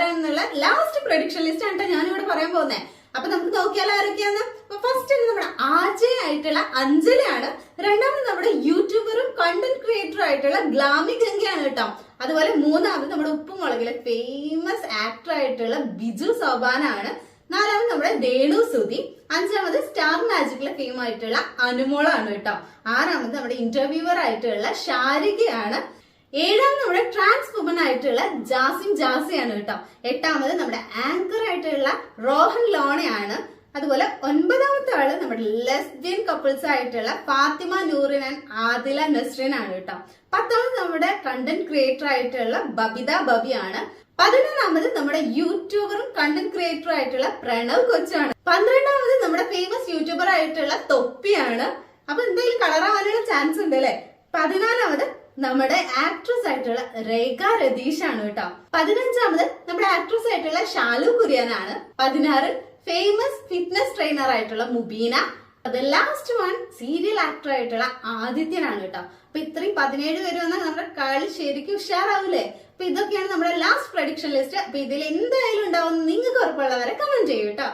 പേര് ആരാണെന്നുള്ള last prediction list ആണ് ട്ടോ ഞാനിവിടെ പറയാൻ പോകുന്നത് അപ്പൊ നമുക്ക് നോക്കിയാലോ ആരൊക്കെയാന്ന് ഫസ്റ്റ് നമ്മുടെ ആജയ ആയിട്ടുള്ള അഞ്ജലിയാണ്. രണ്ടാമത് നമ്മുടെ യൂട്യൂബറും കണ്ടന്റ് ക്രിയേറ്ററും ആയിട്ടുള്ള ഗ്ലാമി ഗംഗയാണ് കേട്ടോ അതുപോലെ മൂന്നാമത് നമ്മുടെ ഉപ്പുമുളകിലെ ഫേമസ് ആക്ടർ ആയിട്ടുള്ള ബിജു സോബാനാണ്. നാലാമത് നമ്മുടെ രേണു സുധി. അഞ്ചാമത് സ്റ്റാർ മാജിക്കിലെ ഫെയിം ആയിട്ടുള്ള അനുമോളാണ് കേട്ടോ ആറാമത് നമ്മുടെ ഇന്റർവ്യൂവർ ആയിട്ടുള്ള ഷാരികയാണ്. ഏഴാമത് നമ്മുടെ ട്രാൻസ് വുമൻ ആയിട്ടുള്ള ജാസിം ജാസിയാണ് കേട്ടോ. എട്ടാമത് നമ്മുടെ ആങ്കർ ആയിട്ടുള്ള റോഹൻ ലോണയാണ്. അതുപോലെ ഒൻപതാമത്തെ ആൾ നമ്മുടെ ലെസ്ബിയൻ കപ്പിൾസ് ആയിട്ടുള്ള ഫാത്തിമ നൂറിൻ ആൻഡ് ആദില നസ്രിൻ ആണ് കേട്ടോ. പത്താമത് നമ്മുടെ കണ്ടന്റ് ക്രിയേറ്റർ ആയിട്ടുള്ള ബബിത ബബിയാണ്. പതിനൊന്നാമത് നമ്മുടെ യൂട്യൂബറും കണ്ടന്റ് ക്രിയേറ്ററും ആയിട്ടുള്ള പ്രണവ് കൊച്ചാണ്. പന്ത്രണ്ടാമത് നമ്മുടെ ഫേമസ് യൂട്യൂബർ ആയിട്ടുള്ള തൊപ്പിയാണ്. അപ്പൊ എന്തായാലും കളറാവാനുള്ള ചാൻസ് ഉണ്ട് അല്ലെ പതിനാലാമത് നമ്മുടെ ആക്ട്രസ് ആയിട്ടുള്ള രേഖ രതീഷ് ആണ് കേട്ടോ. പതിനഞ്ചാമത് നമ്മുടെ ആക്ട്രസ് ആയിട്ടുള്ള ഷാലു കുര്യനാണ്. പതിനാറ് ഫേമസ് ഫിറ്റ്നസ് ട്രെയിനർ ആയിട്ടുള്ള മുബീന. അത് ലാസ്റ്റ് വൺ സീരിയൽ ആക്ടർ ആയിട്ടുള്ള ആദിത്യനാണ് കേട്ടോ. അപ്പൊ ഇത്രയും പതിനേഴ് പേര് വന്നാൽ നമ്മുടെ കളി ശരിക്കും ഉഷാറാവൂലേ? അപ്പൊ ഇതൊക്കെയാണ് നമ്മുടെ ലാസ്റ്റ് പ്രൊഡിക്ഷൻ ലിസ്റ്റ് അപ്പൊ ഇതിൽ എന്തായാലും ഉണ്ടാവും നിങ്ങൾക്ക് ഉറപ്പുള്ളവരെ കമന്റ് ചെയ്യൂ കേട്ടോ.